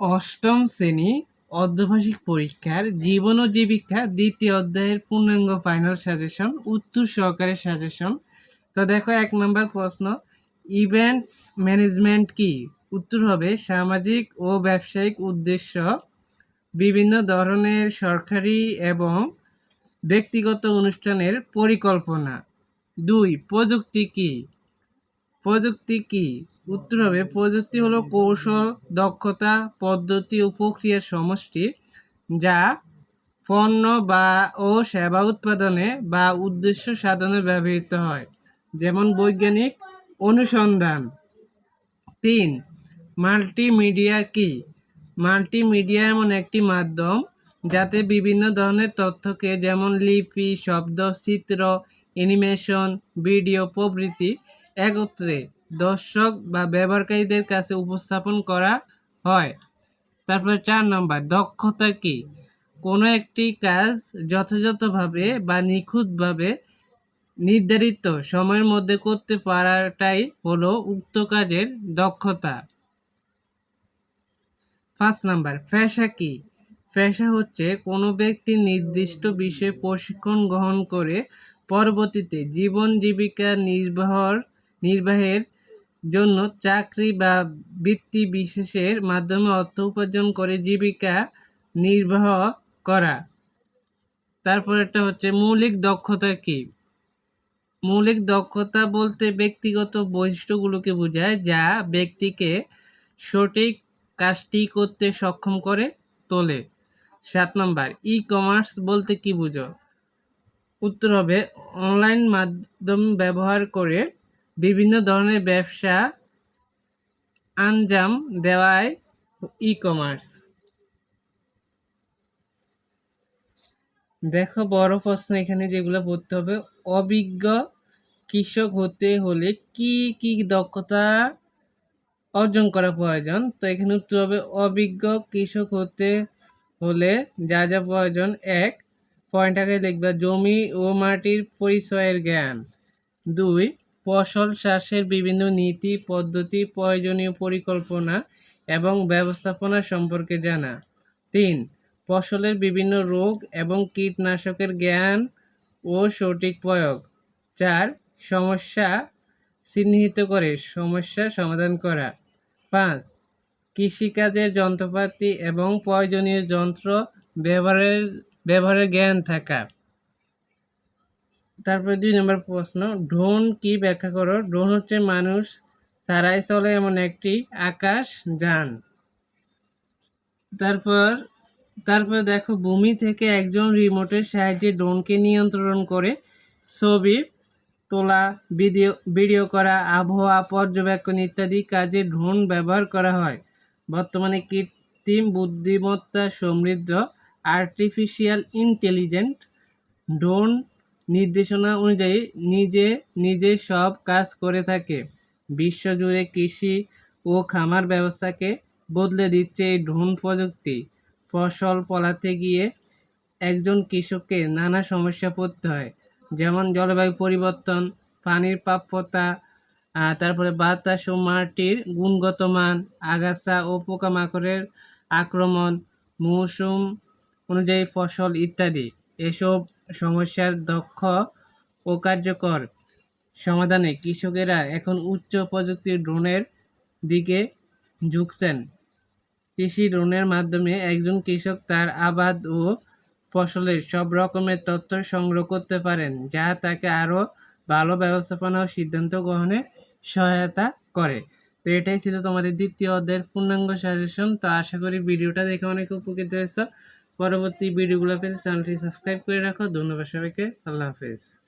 অষ্টম শ্রেণি অর্ধবার্ষিক পরীক্ষার জীবন ও জীবিকা দ্বিতীয় অধ্যায়ের পূর্ণাঙ্গ ফাইনাল সাজেশন উত্তর সহকারে সাজেশন তো দেখো এক নম্বর প্রশ্ন ইভেন্ট ম্যানেজমেন্ট কি? উত্তর হবে সামাজিক ও ব্যবসায়িক উদ্দেশ্য, বিভিন্ন ধরনের সরকারি এবং ব্যক্তিগত অনুষ্ঠানের পরিকল্পনা। দুই, প্রযুক্তি কি? প্রযুক্তি কি? উত্তর হবে প্রযুক্তি হলো কৌশল, দক্ষতা, পদ্ধতি ও প্রক্রিয়ার সমষ্টি যা পণ্য বা, ও সেবা উৎপাদনে বা উদ্দেশ্য সাধনে ব্যবহৃত হয়, যেমন বৈজ্ঞানিক অনুসন্ধান। তিন, মাল্টিমিডিয়া কি? মাল্টিমিডিয়া এমন একটি মাধ্যম যাতে বিভিন্ন ধরনের তথ্যকে যেমন লিপি, শব্দ, চিত্র, অ্যানিমেশন, ভিডিও প্রভৃতি একত্রে দর্শক বা ব্যবহারকারীদের কাছে উপস্থাপন করা হয়। তারপরে চার নম্বর, দক্ষতা কি? কোনো একটি কাজ যথাযথভাবে বা নিখুঁতভাবে নির্ধারিত সময়ের মধ্যে করতে পারাটাই হলো উক্ত কাজের দক্ষতা। পাঁচ নাম্বার, পেশা কি? পেশা হচ্ছে কোনো ব্যক্তি নির্দিষ্ট বিষয়ে প্রশিক্ষণ গ্রহণ করে পরবর্তীতে জীবন জীবিকা নির্বাহ নির্বাহের জন্য চাকরি বা বৃত্তি বিশেষের মাধ্যমে অর্থ উপার্জন করে জীবিকা নির্বাহ করা। তারপর একটা হচ্ছে মৌলিক দক্ষতা কি? মৌলিক দক্ষতা বলতে ব্যক্তিগত বৈশিষ্ট্যগুলোকে বোঝায় যা ব্যক্তিকে সঠিক কাজটি করতে সক্ষম করে তোলে। সাত নম্বর ই কমার্স বলতে কি বুঝো? উত্তর হবে অনলাইন মাধ্যম ব্যবহার করে বিভিন্ন ধরনের ব্যবসা আঞ্জাম দেওয়ায় ই কমার্স দেখো, বড় প্রশ্ন এখানে যেগুলো পড়তে হবে। অভিজ্ঞ কৃষক হতে হলে কি কি দক্ষতা অর্জন করা প্রয়োজন? তো এখানে উত্তর হবে, অভিজ্ঞ কৃষক হতে হলে যা যা প্রয়োজন। এক, পয়েন্ট আগে লিখবে, জমি ও মাটির পরিচয়ের জ্ঞান। দুই ফসল চাষের বিভিন্ন নীতি, পদ্ধতি, প্রয়োজনীয় পরিকল্পনা এবং ব্যবস্থাপনা সম্পর্কে জানা। তিন, ফসলের বিভিন্ন রোগ এবং কীটনাশকের জ্ঞান ও সঠিক প্রয়োগ। চার, সমস্যা চিহ্নিত করে সমস্যা সমাধান করা। পাঁচ, কৃষিকাজের যন্ত্রপাতি এবং প্রয়োজনীয় যন্ত্র ব্যবহারের ব্যবহারের জ্ঞান থাকা। তারপরে দুই নম্বর প্রশ্ন ড্রোন কি ব্যাখ্যা করো? ড্রোন হচ্ছে মানুষ ছাড়াই চলে এমন একটি আকাশ, যান। তারপর তারপর দেখো, ভূমি থেকে একজন রিমোটের সাহায্যে ড্রোনকে নিয়ন্ত্রণ করে ছবি তোলা ভিডিও ভিডিও করা, আবহাওয়া, পর্যবেক্ষণ ইত্যাদি কাজে ড্রোন ব্যবহার করা হয়। বর্তমানে কৃত্রিম বুদ্ধিমত্তা সমৃদ্ধ আর্টিফিশিয়াল ইন্টেলিজেন্ট ড্রোন নির্দেশনা অনুযায়ী নিজে নিজে সব কাজ করে থাকে। বিশ্বজুড়ে কৃষি ও খামার ব্যবস্থাকে বদলে দিচ্ছে এই ড্রোন প্রযুক্তি। ফসল ফলাতে গিয়ে একজন কৃষককে নানা সমস্যা পড়তে হয়, যেমন জলবায়ু পরিবর্তন, পানির প্রাপ্যতা তারপরে বাতাস ও মাটির গুণগত মান, আগাছা ও পোকামাকড়ের আক্রমণ, মৌসুম অনুযায়ী ফসল ইত্যাদি। এসব সমস্যার দক্ষ ও কার্যকর সমাধানে কৃষকেরা এখন উচ্চ প্রযুক্তির ড্রোনের দিকে ঝুঁকছেন। কৃষি ড্রোনের মাধ্যমে একজন কৃষক তার আবাদ ও ফসলের সব রকমের তথ্য সংগ্রহ করতে পারেন, যা তাকে আরও ভালো ব্যবস্থাপনা ও সিদ্ধান্ত গ্রহণে সহায়তা করে। তো এটাই ছিল তোমাদের দ্বিতীয় অধ্যায়ের পূর্ণাঙ্গ সাজেশন তো আশা করি ভিডিওটা দেখে অনেক উপকৃত হয়েছ। পরবর্তী ভিডিওগুলো পেতে চ্যানেলটি সাবস্ক্রাইব করে রাখো। ধন্যবাদ সবাইকে। আল্লাহ হাফেজ।